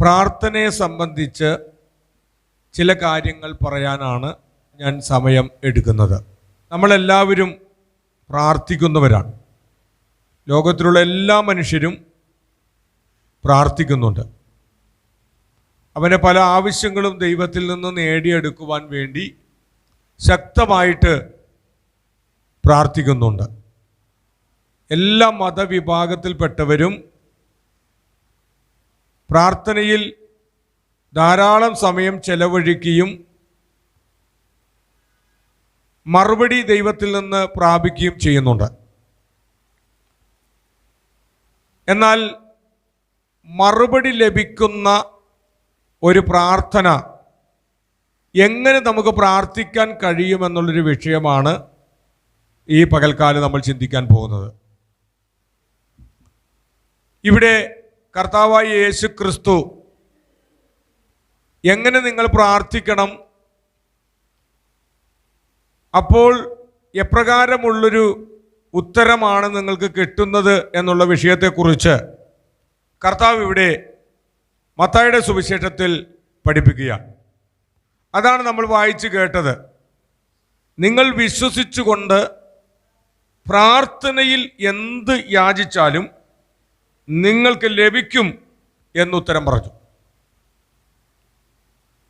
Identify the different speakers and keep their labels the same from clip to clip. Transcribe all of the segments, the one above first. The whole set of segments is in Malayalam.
Speaker 1: പ്രാർത്ഥനയെ സംബന്ധിച്ച് ചില കാര്യങ്ങൾ പറയാനാണ് ഞാൻ സമയം എടുക്കുന്നത്. നമ്മളെല്ലാവരും പ്രാർത്ഥിക്കുന്നവരാണ്. ലോകത്തിലുള്ള എല്ലാ മനുഷ്യരും പ്രാർത്ഥിക്കുന്നുണ്ട്. അവനെ പല ആവശ്യങ്ങളും ദൈവത്തിൽ നിന്ന് നേടിയെടുക്കുവാൻ വേണ്ടി ശക്തമായിട്ട് പ്രാർത്ഥിക്കുന്നുണ്ട്. എല്ലാ മതവിഭാഗത്തിൽപ്പെട്ടവരും പ്രാർത്ഥനയിൽ ധാരാളം സമയം ചെലവഴിക്കുകയും മറുപടി ദൈവത്തിൽ നിന്ന് പ്രാപിക്കുകയും ചെയ്യുന്നുണ്ട്. എന്നാൽ മറുപടി ലഭിക്കുന്ന ഒരു പ്രാർത്ഥന എങ്ങനെ നമുക്ക് പ്രാർത്ഥിക്കാൻ കഴിയുമെന്നുള്ളൊരു വിഷയമാണ് ഈ പകൽക്കാലം നമ്മൾ ചിന്തിക്കാൻ പോകുന്നത്. ഇവിടെ കർത്താവായ യേശു ക്രിസ്തു എങ്ങനെ നിങ്ങൾ പ്രാർത്ഥിക്കണം? അപ്പോൾ എപ്രകാരമുള്ളൊരു ഉത്തരമാണ് നിങ്ങൾക്ക് കിട്ടുന്നത് എന്നുള്ള വിഷയത്തെക്കുറിച്ച് കർത്താവ് ഇവിടെ മത്തായുടെ സുവിശേഷത്തിൽ പഠിപ്പിക്കുക അതാണ് നമ്മൾ വായിച്ചു കേട്ടത്. നിങ്ങൾ വിശ്വസിച്ചുകൊണ്ട് പ്രാർത്ഥനയിൽ എന്ത് യാചിച്ചാലും നിങ്ങൾക്ക് ലഭിക്കും എന്നുത്തരം പറഞ്ഞു.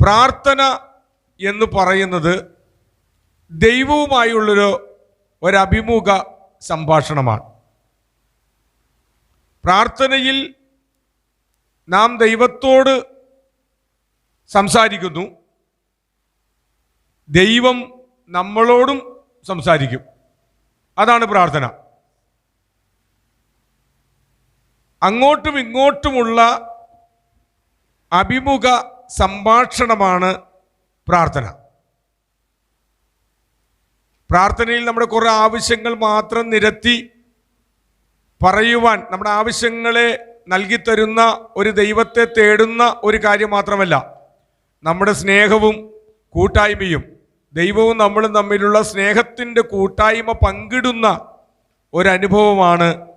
Speaker 1: പ്രാർത്ഥന എന്ന് പറയുന്നത് ദൈവവുമായുള്ളൊരു ഒരഭിമുഖ സംഭാഷണമാണ്. പ്രാർത്ഥനയിൽ നാം ദൈവത്തോട് സംസാരിക്കുന്നു. ദൈവം നമ്മളോടും സംസാരിക്കും. അതാണ് പ്രാർത്ഥന. അങ്ങോട്ടും ഇങ്ങോട്ടുമുള്ള അഭിമുഖ സംഭാഷണമാണ് പ്രാർത്ഥന. പ്രാർത്ഥനയിൽ നമ്മുടെ കുറേ ആവശ്യങ്ങൾ മാത്രം നിരത്തി പറയുവാൻ നമ്മുടെ ആവശ്യങ്ങളെ നൽകിത്തരുന്ന ഒരു ദൈവത്തെ തേടുന്ന ഒരു കാര്യം മാത്രമല്ല നമ്മുടെ സ്നേഹവും കൂട്ടായ്മയും. ദൈവവും നമ്മളും തമ്മിലുള്ള സ്നേഹത്തിന്റെ കൂട്ടായ്മ പങ്കിടുന്ന ഒരനുഭവമാണ്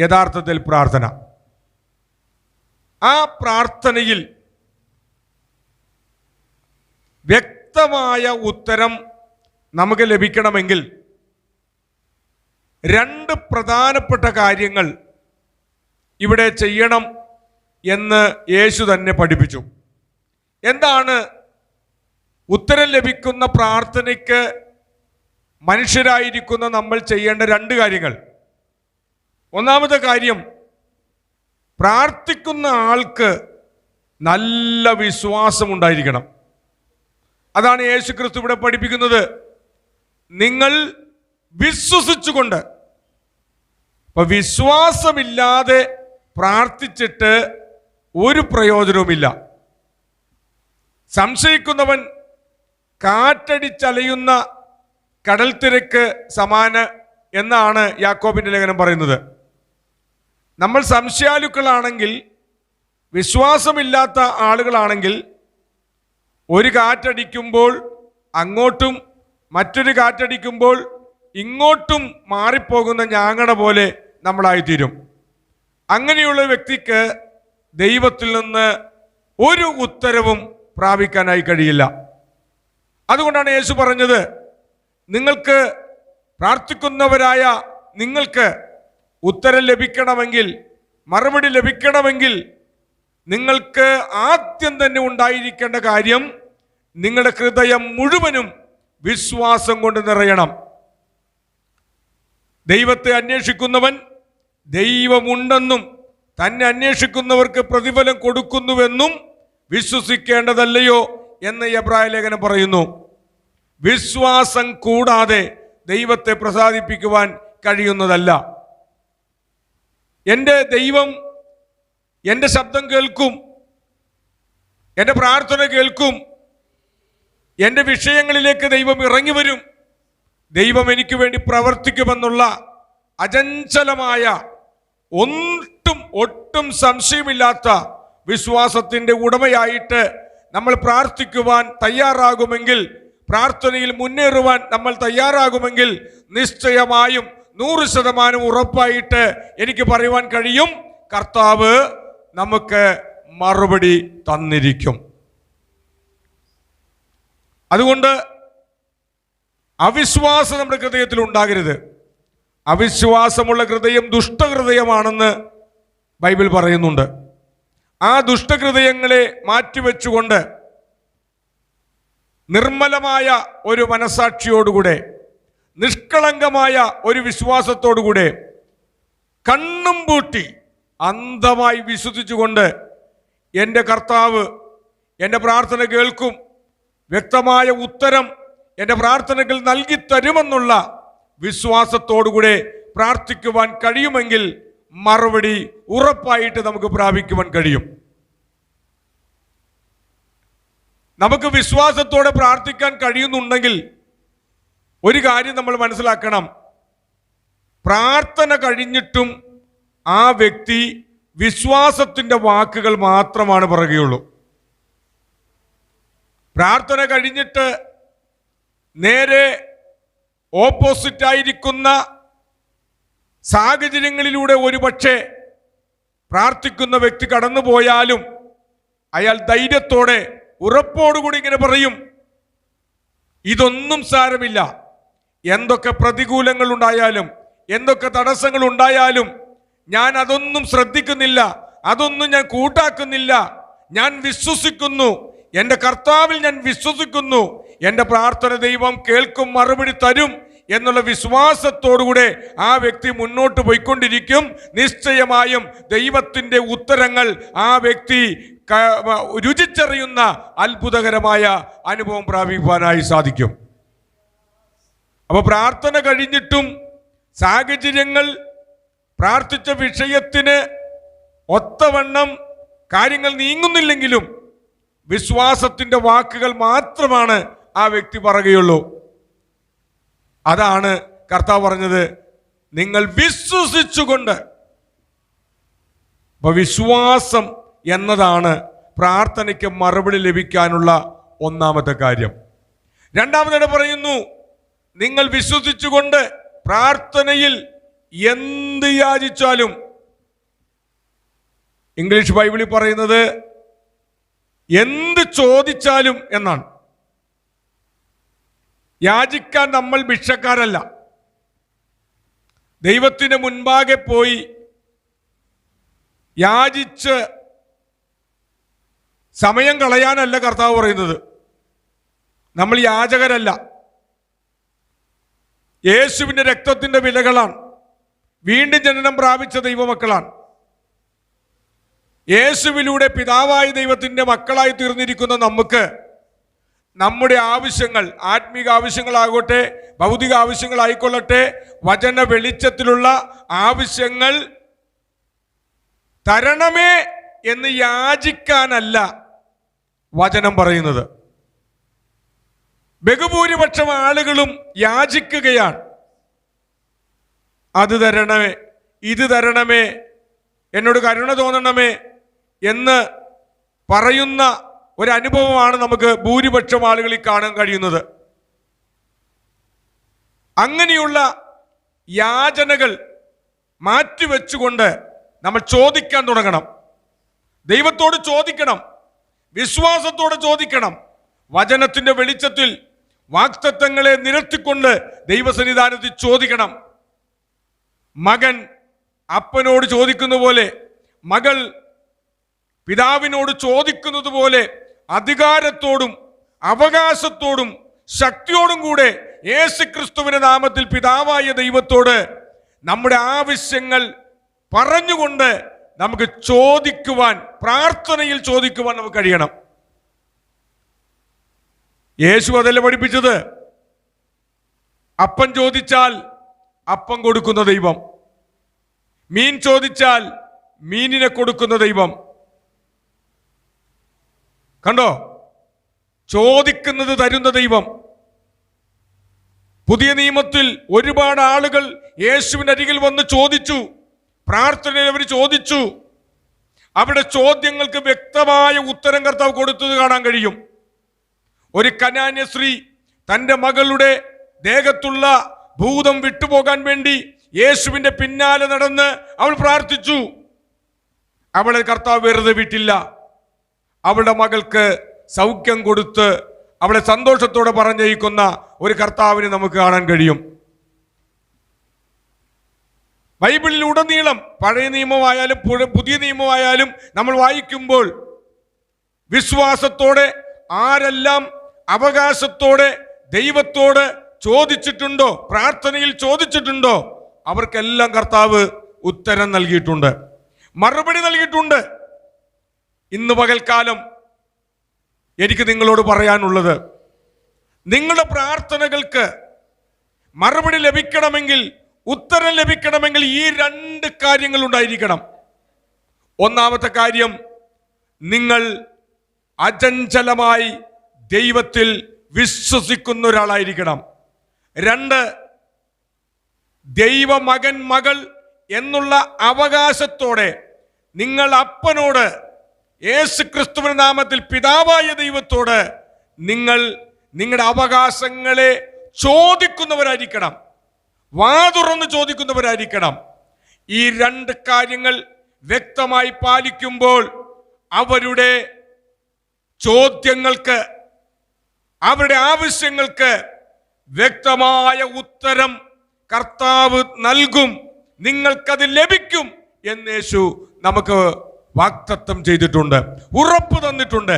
Speaker 1: യഥാർത്ഥത്തിൽ പ്രാർത്ഥന. ആ പ്രാർത്ഥനയിൽ വ്യക്തമായ ഉത്തരം നമുക്ക് ലഭിക്കണമെങ്കിൽ രണ്ട് പ്രധാനപ്പെട്ട കാര്യങ്ങൾ ഇവിടെ ചെയ്യണം എന്ന് യേശു തന്നെ പഠിപ്പിച്ചു. എന്താണ്? ഉത്തരം ലഭിക്കുന്ന പ്രാർത്ഥനയ്ക്ക് മനുഷ്യരായിരിക്കുന്ന നമ്മൾ ചെയ്യേണ്ട രണ്ട് കാര്യങ്ങൾ. ഒന്നാമത്തെ കാര്യം പ്രാർത്ഥിക്കുന്ന ആൾക്ക് നല്ല വിശ്വാസം ഉണ്ടായിരിക്കണം അതാണ് യേശു ക്രിസ്തു ഇവിടെ പഠിപ്പിക്കുന്നത്. നിങ്ങൾ വിശ്വസിച്ചുകൊണ്ട് ഇപ്പം വിശ്വാസമില്ലാതെ പ്രാർത്ഥിച്ചിട്ട് ഒരു പ്രയോജനവുമില്ല. സംശയിക്കുന്നവൻ കാറ്റടിച്ചലയുന്ന കടൽ തിരക്ക് സമാന എന്നാണ് യാക്കോബിന്റെ ലേഖനം പറയുന്നത്. നമ്മൾ സംശയാലുക്കളാണെങ്കിൽ വിശ്വാസമില്ലാത്ത ആളുകളാണെങ്കിൽ ഒരു കാറ്റടിക്കുമ്പോൾ അങ്ങോട്ടും മറ്റൊരു കാറ്റടിക്കുമ്പോൾ ഇങ്ങോട്ടും മാറിപ്പോകുന്ന ഞാങ്ങണ പോലെ നമ്മളായിത്തീരും. അങ്ങനെയുള്ള വ്യക്തിക്ക് ദൈവത്തിൽ നിന്ന് ഒരു ഉത്തരവും പ്രാപിക്കാനായി കഴിയില്ല. അതുകൊണ്ടാണ് യേശു പറഞ്ഞത് നിങ്ങൾക്ക് പ്രാർത്ഥിക്കുന്നവരായ നിങ്ങൾക്ക് ഉത്തരം ലഭിക്കണമെങ്കിൽ മറുപടി ലഭിക്കണമെങ്കിൽ നിങ്ങൾക്ക് ആദ്യം തന്നെ ഉണ്ടായിരിക്കേണ്ട കാര്യം നിങ്ങളുടെ ഹൃദയം മുഴുവനും വിശ്വാസം കൊണ്ട് നിറയണം. ദൈവത്തെ അന്വേഷിക്കുന്നവൻ ദൈവമുണ്ടെന്നും തന്നെ അന്വേഷിക്കുന്നവർക്ക് പ്രതിഫലം കൊടുക്കുന്നുവെന്നും വിശ്വസിക്കേണ്ടതല്ലയോ എന്ന് എബ്രായ ലേഖനം പറയുന്നു. വിശ്വാസം കൂടാതെ ദൈവത്തെ പ്രസാദിപ്പിക്കുവാൻ കഴിയുന്നതല്ല. എന്റെ ദൈവം എന്റെ ശബ്ദം കേൾക്കും എന്റെ പ്രാർത്ഥന കേൾക്കും എന്റെ വിഷയങ്ങളിലേക്ക് ദൈവം ഇറങ്ങി വരും. ദൈവം എനിക്ക് വേണ്ടി പ്രവർത്തിക്കുമെന്നുള്ള അചഞ്ചലമായ ഒട്ടും ഒട്ടും സംശയമില്ലാത്ത വിശ്വാസത്തിന്റെ ഉടമയായിട്ട് നമ്മൾ പ്രാർത്ഥിക്കുവാൻ തയ്യാറാകുമെങ്കിൽ പ്രാർത്ഥനയിൽ മുന്നേറുവാൻ നമ്മൾ തയ്യാറാകുമെങ്കിൽ നിശ്ചയമായും നൂറ് ശതമാനം ഉറപ്പായിട്ട് എനിക്ക് പറയുവാൻ കഴിയും. കർത്താവ് നമുക്ക് മറുപടി തന്നിരിക്കും. അതുകൊണ്ട് അവിശ്വാസം നമ്മുടെ ഹൃദയത്തിൽ ഉണ്ടാകരുത്. അവിശ്വാസമുള്ള ഹൃദയം ദുഷ്ടഹൃദയമാണെന്ന് ബൈബിൾ പറയുന്നുണ്ട്. ആ ദുഷ്ടഹൃദയങ്ങളെ മാറ്റിവെച്ചുകൊണ്ട് നിർമ്മലമായ ഒരു മനസാക്ഷിയോടുകൂടെ നിഷ്കളങ്കമായ ഒരു വിശ്വാസത്തോടുകൂടെ കണ്ണും പൂട്ടി അന്ധമായി വിശ്വസിച്ചുകൊണ്ട് എന്റെ കർത്താവ് എന്റെ പ്രാർത്ഥന കേൾക്കും. വ്യക്തമായ ഉത്തരം എന്റെ പ്രാർത്ഥനകൾ നൽകി തരുമെന്നുള്ള വിശ്വാസത്തോടുകൂടെ പ്രാർത്ഥിക്കുവാൻ കഴിയുമെങ്കിൽ മറുപടി ഉറപ്പായിട്ട് നമുക്ക് പ്രാപിക്കുവാൻ കഴിയും. നമുക്ക് വിശ്വാസത്തോടെ പ്രാർത്ഥിക്കാൻ കഴിയുന്നുണ്ടെങ്കിൽ ഒരു കാര്യം നമ്മൾ മനസ്സിലാക്കണം. പ്രാർത്ഥന കഴിഞ്ഞിട്ടും ആ വ്യക്തി വിശ്വാസത്തിന്റെ വാക്കുകൾ മാത്രമാണ് പറയുകയുള്ളൂ. പ്രാർത്ഥന കഴിഞ്ഞിട്ട് നേരെ ഓപ്പോസിറ്റായിരിക്കുന്ന സാഹചര്യങ്ങളിലൂടെ ഒരുപക്ഷെ പ്രാർത്ഥിക്കുന്ന വ്യക്തി കടന്നുപോയാലും അയാൾ ധൈര്യത്തോടെ ഉറപ്പോടുകൂടി ഇങ്ങനെ പറയും ഇതൊന്നും സാരമില്ല. എന്തൊക്കെ പ്രതികൂലങ്ങൾ ഉണ്ടായാലും എന്തൊക്കെ തടസ്സങ്ങൾ ഉണ്ടായാലും ഞാൻ അതൊന്നും ശ്രദ്ധിക്കുന്നില്ല അതൊന്നും ഞാൻ കൂട്ടാക്കുന്നില്ല. ഞാൻ വിശ്വസിക്കുന്നു. എന്റെ കർത്താവിൽ ഞാൻ വിശ്വസിക്കുന്നു. എന്റെ പ്രാർത്ഥന ദൈവം കേൾക്കും മറുപടി തരും എന്നുള്ള വിശ്വാസത്തോടുകൂടെ ആ വ്യക്തി മുന്നോട്ട് പോയിക്കൊണ്ടിരിക്കും. നിശ്ചയമായും ദൈവത്തിന്റെ ഉത്തരങ്ങൾ ആ വ്യക്തി രുചിച്ചറിയുന്ന അത്ഭുതകരമായ അനുഭവം പ്രാപിക്കുവാനായി സാധിക്കും. അപ്പോൾ പ്രാർത്ഥന കഴിഞ്ഞിട്ടും സാഹചര്യങ്ങൾ പ്രാർത്ഥിച്ച വിഷയത്തിന് ഒത്തവണ്ണം കാര്യങ്ങൾ നീങ്ങുന്നില്ലെങ്കിലും വിശ്വാസത്തിന്റെ വാക്കുകൾ മാത്രമാണ് ആ വ്യക്തി പറയുകയുള്ളൂ. അതാണ് കർത്താവ് പറഞ്ഞത്. നിങ്ങൾ വിശ്വസിച്ചുകൊണ്ട്. അപ്പൊ വിശ്വാസം എന്നതാണ് പ്രാർത്ഥനയ്ക്ക് മറുപടി ലഭിക്കാനുള്ള ഒന്നാമത്തെ കാര്യം. രണ്ടാമതായിട്ട് പറയുന്നു നിങ്ങൾ വിശ്വസിച്ചുകൊണ്ട് പ്രാർത്ഥനയിൽ എന്ത് യാചിച്ചാലും ഇംഗ്ലീഷ് ബൈബിളിൽ പറയുന്നത് എന്ത് ചോദിച്ചാലും എന്നാണ്. യാചിക്കാൻ നമ്മൾ ഭിക്ഷക്കാരല്ല. ദൈവത്തിന് മുൻപാകെ പോയി യാചിച്ച് സമയം കളയാനല്ല കർത്താവ് പറയുന്നത്. നമ്മൾ യാചകരല്ല. യേശുവിന്റെ രക്തത്തിന്റെ വിലകളാണ്. വീണ്ടും ജനനം പ്രാപിച്ച ദൈവമക്കളാണ്. യേശുവിലൂടെ പിതാവായ ദൈവത്തിന്റെ മക്കളായി തീർന്നിരിക്കുന്ന നമുക്ക് നമ്മുടെ ആവശ്യങ്ങൾ ആത്മീക ആവശ്യങ്ങളാകട്ടെ ഭൗതിക ആവശ്യങ്ങളായിക്കൊള്ളട്ടെ വചന വെളിച്ചത്തിലുള്ള ആവശ്യങ്ങൾ തരണമേ എന്ന് യാചിക്കാനല്ല വചനം പറയുന്നത്. ബഹുഭൂരിപക്ഷം ആളുകളും യാചിക്കുകയാണ്. അത് തരണമേ ഇത് തരണമേ എന്നോട് കരുണ തോന്നണമേ എന്ന് പറയുന്ന ഒരു അനുഭവമാണ് നമുക്ക് ഭൂരിപക്ഷം ആളുകളിൽ കാണാൻ കഴിയുന്നത്. അങ്ങനെയുള്ള യാചനകൾ മാറ്റിവെച്ചുകൊണ്ട് നമ്മൾ ചോദിക്കാൻ തുടങ്ങണം. ദൈവത്തോട് ചോദിക്കണം വിശ്വാസത്തോടെ ചോദിക്കണം വചനത്തിന്റെ വെളിച്ചത്തിൽ വാക്തത്വങ്ങളെ നിരത്തിക്കൊണ്ട് ദൈവസന്നിധാനത്തിൽ ചോദിക്കണം. മകൻ അപ്പനോട് ചോദിക്കുന്ന പോലെ മകൾ പിതാവിനോട് ചോദിക്കുന്നത് പോലെ അധികാരത്തോടും അവകാശത്തോടും ശക്തിയോടും കൂടെ യേശു ക്രിസ്തുവിന്റെ നാമത്തിൽ പിതാവായ ദൈവത്തോട് നമ്മുടെ ആവശ്യങ്ങൾ പറഞ്ഞുകൊണ്ട് നമുക്ക് ചോദിക്കുവാൻ പ്രാർത്ഥനയിൽ ചോദിക്കുവാൻ നമുക്ക് കഴിയണം. യേശു അതല്ല പഠിപ്പിച്ചത്? അപ്പൻ ചോദിച്ചാൽ അപ്പം കൊടുക്കുന്ന ദൈവം. മീൻ ചോദിച്ചാൽ മീനിനെ കൊടുക്കുന്ന ദൈവം. കണ്ടോ? ചോദിക്കുന്നത് തരുന്ന ദൈവം. പുതിയ നിയമത്തിൽ ഒരുപാട് ആളുകൾ യേശുവിന്റെ അരികിൽ വന്ന് ചോദിച്ചു. പ്രാർത്ഥനയിൽ അവർ ചോദിച്ചു. അവിടെ ചോദ്യങ്ങൾക്ക് വ്യക്തമായ ഉത്തരം കർത്താവ് കൊടുത്തത് കാണാൻ കഴിയും. ഒരു കനാന്യ സ്ത്രീ തന്റെ മകളുടെ ദേഹത്തുള്ള ഭൂതം വിട്ടുപോകാൻ വേണ്ടി യേശുവിന്റെ പിന്നാലെ നടന്ന് അവൾ പ്രാർത്ഥിച്ചു. അവളെ കർത്താവ് വെറുതെ വിട്ടില്ല. അവളുടെ മകൾക്ക് സൗഖ്യം കൊടുത്ത് അവളെ സന്തോഷത്തോടെ പറഞ്ഞയക്കുന്ന ഒരു കർത്താവിനെ നമുക്ക് കാണാൻ കഴിയും. ബൈബിളിൽ ഉടനീളം പഴയ നിയമമായാലും പുതിയ നിയമമായാലും നമ്മൾ വായിക്കുമ്പോൾ വിശ്വാസത്തോടെ ആരെല്ലാം അവകാശത്തോടെ ദൈവത്തോട് ചോദിച്ചിട്ടുണ്ടോ പ്രാർത്ഥനയിൽ ചോദിച്ചിട്ടുണ്ടോ? അവർക്കെല്ലാം കർത്താവ് ഉത്തരം നൽകിയിട്ടുണ്ട്. മറുപടി നൽകിയിട്ടുണ്ട്. ഇന്ന് പകൽക്കാലം എനിക്ക് നിങ്ങളോട് പറയാനുള്ളത് നിങ്ങളുടെ പ്രാർത്ഥനകൾക്ക് മറുപടി ലഭിക്കണമെങ്കിൽ ഉത്തരം ലഭിക്കണമെങ്കിൽ ഈ രണ്ട് കാര്യങ്ങൾ ഉണ്ടായിരിക്കണം. ഒന്നാമത്തെ കാര്യം നിങ്ങൾ അചഞ്ചലമായി ദൈവത്തിൽ വിശ്വസിക്കുന്ന ഒരാളായിരിക്കണം. രണ്ട് ദൈവമകൻ മകൾ എന്നുള്ള അവകാശത്തോടെ നിങ്ങൾ അപ്പനോട് യേശു ക്രിസ്തുവിന്റെ നാമത്തിൽ പിതാവായ ദൈവത്തോട് നിങ്ങൾ നിങ്ങളുടെ അവകാശങ്ങളെ ചോദിക്കുന്നവരായിരിക്കണം. വാതുറന്ന് ചോദിക്കുന്നവരായിരിക്കണം. ഈ രണ്ട് കാര്യങ്ങൾ വ്യക്തമായി പാലിക്കുമ്പോൾ അവരുടെ ചോദ്യങ്ങൾക്ക് അവരുടെ ആവശ്യങ്ങൾക്ക് വ്യക്തമായ ഉത്തരം കർത്താവ് നൽകും. നിങ്ങൾക്കത് ലഭിക്കും എന്ന് യേശു നമുക്ക് വാക്തത്വം ചെയ്തിട്ടുണ്ട് ഉറപ്പ് തന്നിട്ടുണ്ട്.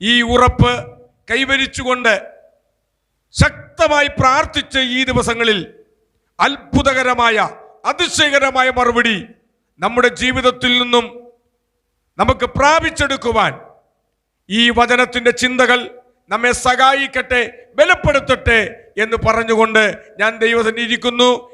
Speaker 1: ഈ ഉറപ്പ് കൈവരിച്ചുകൊണ്ട് ശക്തമായി പ്രാർത്ഥിച്ച ഈ ദിവസങ്ങളിൽ അത്ഭുതകരമായ അതിശയകരമായ മറുപടി നമ്മുടെ ജീവിതത്തിൽ നിന്നും നമുക്ക് പ്രാപിച്ചെടുക്കുവാൻ ഈ വചനത്തിന്റെ ചിന്തകൾ നമ്മെ സഹായിക്കട്ടെ ബലപ്പെടുത്തട്ടെ എന്ന് പറഞ്ഞുകൊണ്ട് ഞാൻ ദൈവത്തിന് ഇരിക്കുന്നു.